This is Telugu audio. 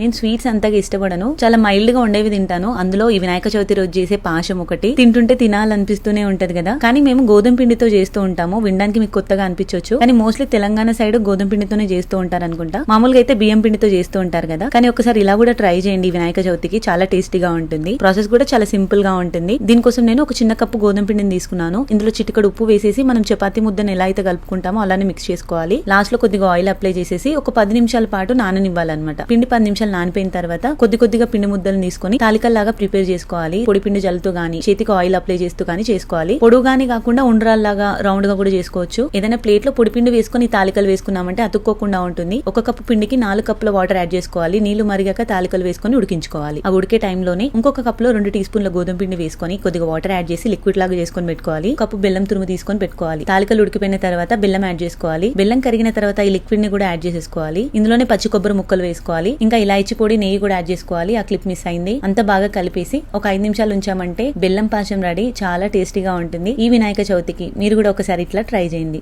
నేను స్వీట్స్ అంతగా ఇష్టపడను. చాలా మైల్డ్గా ఉండేవి తింటాను. అందులో ఈ వినాయక చవితి రోజు చేసే పాశం ఒకటి. తింటుంటే తినాలనిపిస్తూనే ఉంటది కదా. కానీ మేము గోధుమ పిండితో చేస్తూ ఉంటాము. వినడానికి మీకు కొత్తగా అనిపించవచ్చు కానీ మోస్ట్లీ తెలంగాణ సైడ్ గోధుమ పిండితోనే చేస్తూ ఉంటారు అనుకుంటా మామూలుగా అయితే బియ్యం పిండితో చేస్తూ ఉంటారు కదా. కానీ ఒకసారి ఇలా కూడా ట్రై చేయండి వినాయక చవితికి. చాలా టేస్టీగా ఉంటుంది. ప్రాసెస్ కూడా చాలా సింపుల్గా ఉంటుంది. దీనికోసం నేను ఒక చిన్న కప్పు గోధుమ పిండిని తీసుకున్నాను. ఇందులో చిటికడు ఉప్పు వేసేసి మనం చపాతీ ముద్దను ఎలా అయితే కలుపుకుంటామో అలానే మిక్స్ చేసుకోవాలి. లాస్ట్లో కొద్దిగా ఆయిల్ అప్లై చేసేసి ఒక పది నిమిషాల పాటు నాననివ్వాలన్నమాట. పిండి పది నిమిషాలు నానిపోయిన తర్వాత కొద్ది కొద్దిగా పిండి ముద్దలు తీసుకొని తాలికల్లాగా ప్రిపేర్ చేసుకోవాలి. పొడి పిండి జల్లుతూ గానీ చేతికి ఆయిల్ అప్లై చేస్తూ గానీ చేసుకోవాలి. పొడుగాని కాకుండా ఉండరాల్లాగా రౌండ్గా కూడా చేసుకోవచ్చు. ఏదైనా ప్లేట్లో పొడి పిండి వేసుకొని తాలికలు వేసుకున్నామంటే అతుక్కోకుండా ఉంటుంది. ఒక కప్పు పిండికి నాలుగు కప్పుల వాటర్ యాడ్ చేసుకోవాలి. నీళ్ళు మరిగాక తాలికలు వేసుకొని ఉడికించుకోవాలి. ఆ ఉడికే టైంలోనే ఇంకొక కప్లో రెండు టీ స్పూన్ల గోధుమ పిండి వేసుకొని కొద్దిగా వాటర్ యాడ్ చేసి లిక్విడ్ లాగా చేసుకొని పెట్టుకోవాలి. కప్పు బెల్లం తురుము తీసుకొని పెట్టుకోవాలి. తాలికలు ఉడికిపోయిన తర్వాత బెల్లం యాడ్ చేసుకోవాలి. బెల్లం కరిగిన తర్వాత ఈ లిక్విడ్ని కూడా యాడ్ చేసేసుకోవాలి. ఇందులోనే పచ్చి కొబ్బరి ముక్కలు వేసుకోవాలి. ఇంకా ఇలా ఇలాచి పొడి నెయ్యి కూడా యాడ్ చేసుకోవాలి. ఆ క్లిప్ మిస్ అయింది. అంత బాగా కలిపేసి ఒక ఐదు నిమిషాలు ఉంచామంటే బెల్లం పాశం రెడీ. చాలా టేస్టీగా ఉంటుంది. ఈ వినాయక చవితికి మీరు కూడా ఒకసారి ఇట్లా ట్రై చేయండి.